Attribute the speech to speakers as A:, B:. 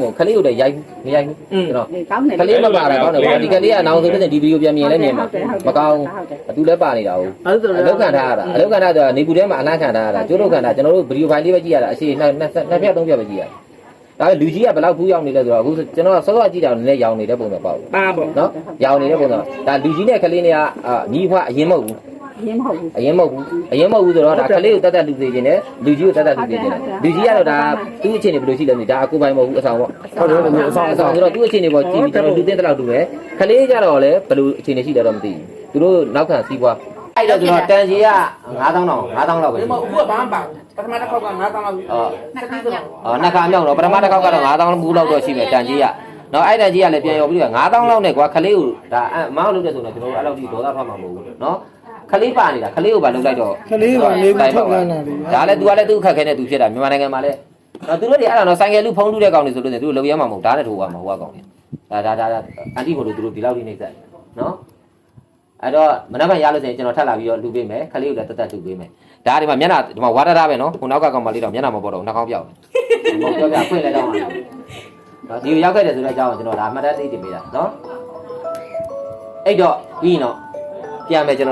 A: ဟုတ်ခလေးကိုလည်းရိုက်ဘူးမရိုက်ဘူးကျွန်တော်
B: ကောင်းတယ်
A: ကလေးမပါတာကောင်းတယ်ဗျာဒီကလေးကနောက်ဆိုတဲ့ဒီဗီဒီယိုပြန်မြင်လဲမြင်မှာမကောင်းဘူးသူလည်းပါနေတာဟုတ်
C: အဲ့ဒါ
A: အလောက်ခံထားရတာအလောက်ခံထားဆိုတာနေပူထဲမှာအနာခံထားရတာကျိုးလို့ခံတာကျွန်တော်တို့ဗီဒီယိုဖိုင်လေးပဲကြည့်ရတာအရှိနှစ်နှစ်နှစ်ဖြတ်သုံးဖြတ်ပဲကြည့်ရတာဒါပေမဲ့လူကြီးကဘယ်လောက်ဖူးရောက်နေလဲဆိုတော့အခုကျွန်တော်စောစောကြည့်တာလည်းရောင်နေတဲ့ပုံစံပေါ့
C: ပါပေါ့
A: နော်ရောင်နေတဲ့ပုံစံဒါလူကြီးနဲ့ကလေးနဲ့ကညီဖွားအရင်မဟုတ်ဘူး
B: ရင်းမဟုတ်ဘူး
A: အရင်မဟုတ်ဘူးအရင်မဟုတ်ဘူးဆိုတော့ဒါကလေးကိုတတ်တတ်လူသေးခြင်းနဲ့လူကြီးကိုတတ်တတ်လူသေးခြင်းနဲ့လူကြီးကတော့ဒါသူ့အခြေအနေဘယ်လိုရှိလဲမသိဒါအကူပိုင်းမဟုတ်ဘူးအဆောင်ပေါ့
C: ဟုတ်တယ်ဟုတ်တယ်အဆောင်
A: အ
C: အ
A: ဆော
C: ဆောင်င်
A: ဆိုတော့သူ့အခြေအနေပေါ်ကြည့်ပြီးကျွန်တော်လူသိတဲ့လောက်တူပဲခလေးကြတော့လည်းဘယ်လိုအခြေအနေရှိလဲတော့မသိဘူးသူတို့နောက်ခံစီးပွားအဲ့တော့ကျွန်တော်တန်ကြီးက9000တောင်9000လောက်ပဲ
C: ဒီမှာအခုကဘာမှပါပထမတစ်ခေါက်က9000လောက်
A: အော်
C: နှစ်ခါတော့
A: အော်နှစ်ခါမြောက်တော့ပထမတစ်ခေါက်ကတော့9000ဘူးလောက်တော့ရှိမယ်တန်ကြီးကနော်အဲ့တန်ကြီးကလည်းပြန်ရောပြီးတော့9000လောက်နဲ့ကွာခလေးကိုဒါအမောင်းလုပ်တဲ့ဆိုတော့ကျွန်တော်တို့အဲ့လောက်ထိဒေါသထွက်မှာမဟုတ်ဘူးနော် ခလေးပါနေတာခလေးကိုပါလုပ်လိုက်တော့
D: ကလေးပါလေးခုထုတ်လာတာလေ
A: ဒါလည်း तू ကလည်းသူ့ခက်ခဲနဲ့ तू ဖြစ်တာမြန်မာနိုင်ငံမှာလည်းတော့သူတို့တွေအဲ့ဒါတော့ဆိုင်ကယ်လူဖုံးလူတဲ့ကောင်တွေဆိုလို့သူတို့လုံရမှာမဟုတ်ဒါနဲ့ထိုးရမှာဟိုကကောင်တွေဒါဒါဒါအန်တီကိုတို့သူတို့ဒီလောက်ထိနှိမ့်ဆက်နော်အဲ့တော့မနက်ဖြန်ရလို့ဆိုရင်ကျွန်တော်ထပ်လာပြီးတော့လူပေးမယ်ခလေးကိုလည်းတက်တက်တူပေးမယ်ဒါဒီမှာမျက်နှာဒီမှာဝါဒတာပဲနော်ဟိုနောက်ကကောင်မလေးတော့မျက်နှာမပေါ်တော့နှာခေါင်းပြောက်တယ်ဟိုပြောပြဖွင့်လဲတော့နော်ဒီကိုရောက်ခဲ့တယ်ဆိုတဲ့အကြောင်းကိုကျွန်တော်ဒါအမှတ်တမ်းသိတင်ပေးတာနော်အဲ့တော့ပြီးရင်တော့ပြန်မယ်ကျွန်တော်